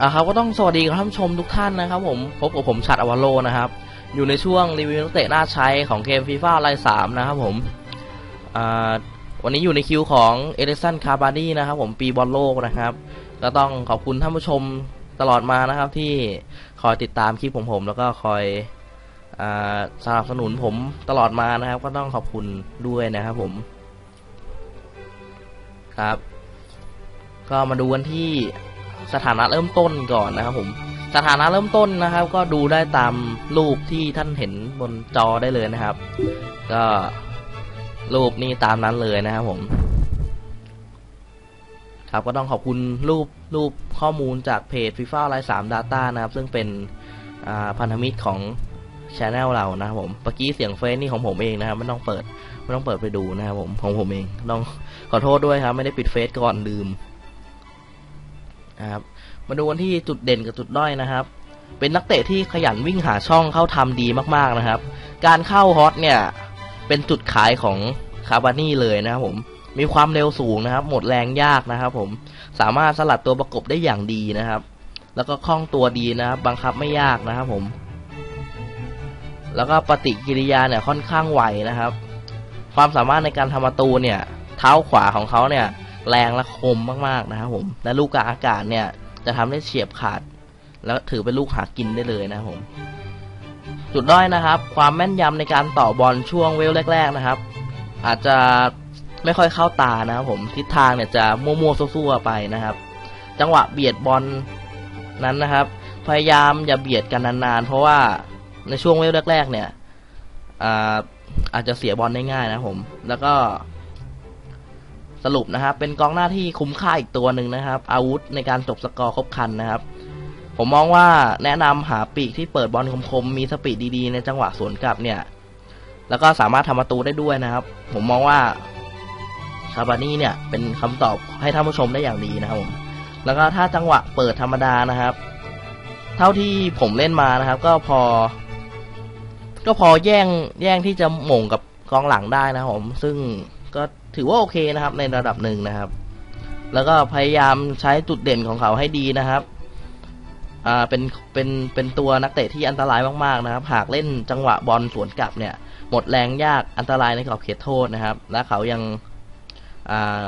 อ่าครับก็ต้องสวัสดีท่านผู้ชมทุกท่านนะครับผมพบกับผมชัดอวโลนะครับ อยู่ในช่วงรีวิวนักเตะน่าใช้ของเกมฟีฟ่าไลน์สามนะครับผมอ่าวันนี้อยู่ในคิวของเอเดสันคาร์บานีนะครับผมปีบอลโลกนะครับ ก็ต้องขอบคุณท่านผู้ชมตลอดมานะครับที่คอยติดตามคลิปผมผม แล้วก็คอยอ่าสนับสนุนผมตลอดมานะครับ ก็ต้องขอบคุณด้วยนะครับผมครับ ก็มาดูกันที่ สถานะเริ่มต้นก่อนนะครับผมสถานะเริ่มต้นนะครับ ก็ดูได้ตามรูปที่ท่านเห็นบนจอได้เลยนะครับ ก็รูปนี้ตามนั้นเลยนะครับผม ครับก็ต้องขอบคุณรูปรูปข้อมูลจากเพจ FIFA ไลน์สาม Data นะครับ ซึ่งเป็นพันธมิตรของช anel เรานะครับผมเมื่อกี้เสียงเฟซนี่ของผมเองนะครับไม่ต้องเปิดไม่ต้องเปิดไปดูนะครับผมของผมเองต้องขอโทษด้วยครับ ไม่ได้ปิดเฟซก่อนลืม นะครับ มาดูกันที่จุดเด่นกับจุดด้อยนะครับ เป็นนักเตะที่ขยันวิ่งหาช่องเข้าทำดีมากๆนะครับ การเข้าฮอตเนี่ยเป็นจุดขายของคาบานี่เลยนะครับผม มีความเร็วสูงนะครับ หมดแรงยากนะครับ ผม สามารถสลัดตัวประกบได้อย่างดีนะครับ แล้วก็คล่องตัวดีนะครับ บังคับไม่ยากนะครับผม แล้วก็ปฏิกิริยาเนี่ยค่อนข้างไวนะครับ ความสามารถในการทำประตูเนี่ย เท้าขวาของเขาเนี่ย แรงและคมมากๆนะครับผม และลูกกลางอากาศเนี่ย จะทำได้เฉียบขาด แล้วถือเป็นลูกหากินได้เลยนะครับผม จุดด้อยนะครับ ความแม่นยำในการต่อบอลช่วงเวลแรก ๆนะครับ อาจจะไม่ค่อยเข้าตานะครับผมทิศทางเนี่ยจะมั่วๆซั่วๆไปนะครับ จังหวะเบียดบอลนั้นนะครับ พยายามอย่าเบียดกันนานๆ เพราะว่าในช่วงเวลแรกๆเนี่ยอาอาจจะเสียบอลได้ง่ายนะครับผม แล้วก็ สรุปนะครับ เป็นกองหน้าที่คุ้มค่าอีกตัวหนึ่งนะครับ อาวุธในการจบสกอร์ครบคันนะครับ ผมมองว่าแนะนำหาปีกที่เปิดบอลคมๆมีสปีดดีๆ ในจังหวะสวนกลับเนี่ย แล้วก็สามารถทำประตูได้ด้วยนะครับ ผมมองว่าคาบานี่เนี่ยเป็นคำตอบให้ท่านผู้ชมได้อย่างดีนะครับผมแล้วก็ถ้าจังหวะเปิดธรรมดานะครับ เท่าที่ผมเล่นมานะครับ ก็พอ ก็พอแย่งแย่งที่จะหม่งกับกองหลังได้นะครับผม ซึ่งก็ ถือว่าโอเคนะครับ ในระดับหนึ่งนะครับ แล้วก็พยายามใช้จุดเด่นของเขาให้ดีนะครับอ่าเป็นเป็นเป็นตัวนักเตะที่อันตรายมากๆนะครับ หากเล่นจังหวะบอลสวนกลับเนี่ย หมดแรงยากอันตรายในกรอบเขตโทษนะครับ และเขายังอ่า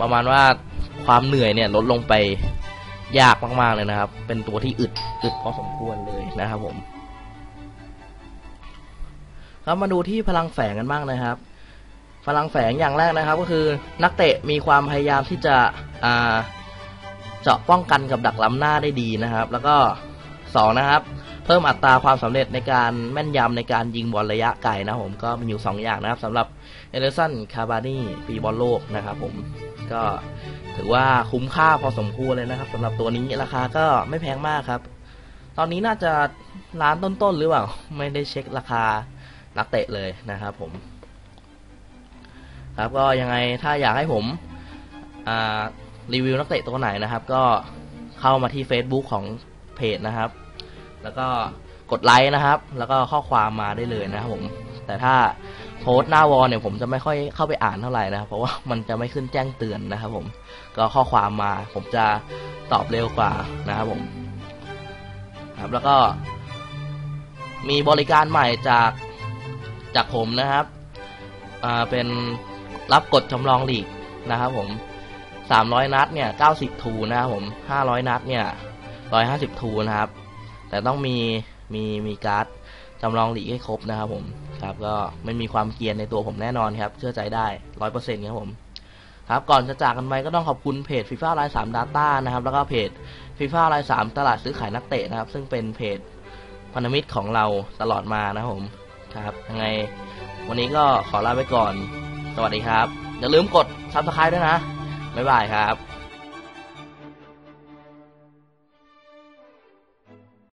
ประมาณว่าความเหนื่อยเนี่ยลดลงไปยากมากๆเลยนะครับ เป็นตัวที่อึดอึดพอสมควรเลยนะครับผมครับมาดูที่พลังแฝงกันบ้างนะครับ พลังแฝงอย่างแรกนะครับ ก็คือนักเตะมีความพยายามที่จะเจาะป้องกันกับดักล้ำหน้าได้ดีนะครับ แล้วก็สองนะครับ เพิ่มอัตราความสำเร็จในการแม่นยำในการยิงบอลระยะไกลนะผมก็มีอยู่ 2 อย่างนะครับสำหรับเอเดอร์สันคาบานี่ปีบอลโลกนะครับ ผมก็ถือว่าคุ้มค่าพอสมควรเลยนะครับสำหรับตัวนี้ราคาก็ไม่แพงมากครับ ตอนนี้น่าจะร้านต้นๆหรือเปล่าไม่ได้เช็คราคานักเตะเลยนะครับ ผม ครับก็ยังไงถ้าอยากให้ผมรีวิวนักเตะตัวไหนนะครับ ก็เข้ามาที่ Facebook ของเพจนะครับ แล้วก็กดไลค์นะครับ แล้วก็ข้อความมาได้เลยนะครับผมแต่ถ้าโพสต์หน้าวอลเนี่ยผมจะไม่ค่อยเข้าไปอ่านเท่าไหร่นะครับเพราะว่ามันจะไม่ขึ้นแจ้งเตือนนะครับผมก็ข้อความมาผมจะตอบเร็วกว่านะครับผมครับแล้วก็ มีบริการใหม่จากจากผมนะครับ อ่าเป็น รับกดจำลองลีกนะครับผมสามร้อยนัดเนี่ยเก้าสิบทูนะครับผมห้าร้อยนัดเนี่ยร้อยห้าสิบทูนะครับ แต่ต้องมีมีมีการ์ดจำลองหลีกให้ครบนะครับผมครับก็ไม่มีความเกียนในตัวผมแน่นอนครับ เชื่อใจได้ร้อยเปอร์เซ็นต์ครับผมครับก่อนจะจากกันไปก็ต้องขอบคุณเพจฟีฟ่าไลน์สามดาต้านะครับ แล้วก็เพจฟีฟ่าไลน์สามตลาดซื้อขายนักเตะนะครับ ซึ่งเป็นเพจพันธมิตรของเราตลอดมานะครับผมครับยังไงวันนี้ก็ขอลาไปก่อน วัสดีครับ อย่าลืมกดซับสไคร b e ด้วยนะ บ๊ายบายครับ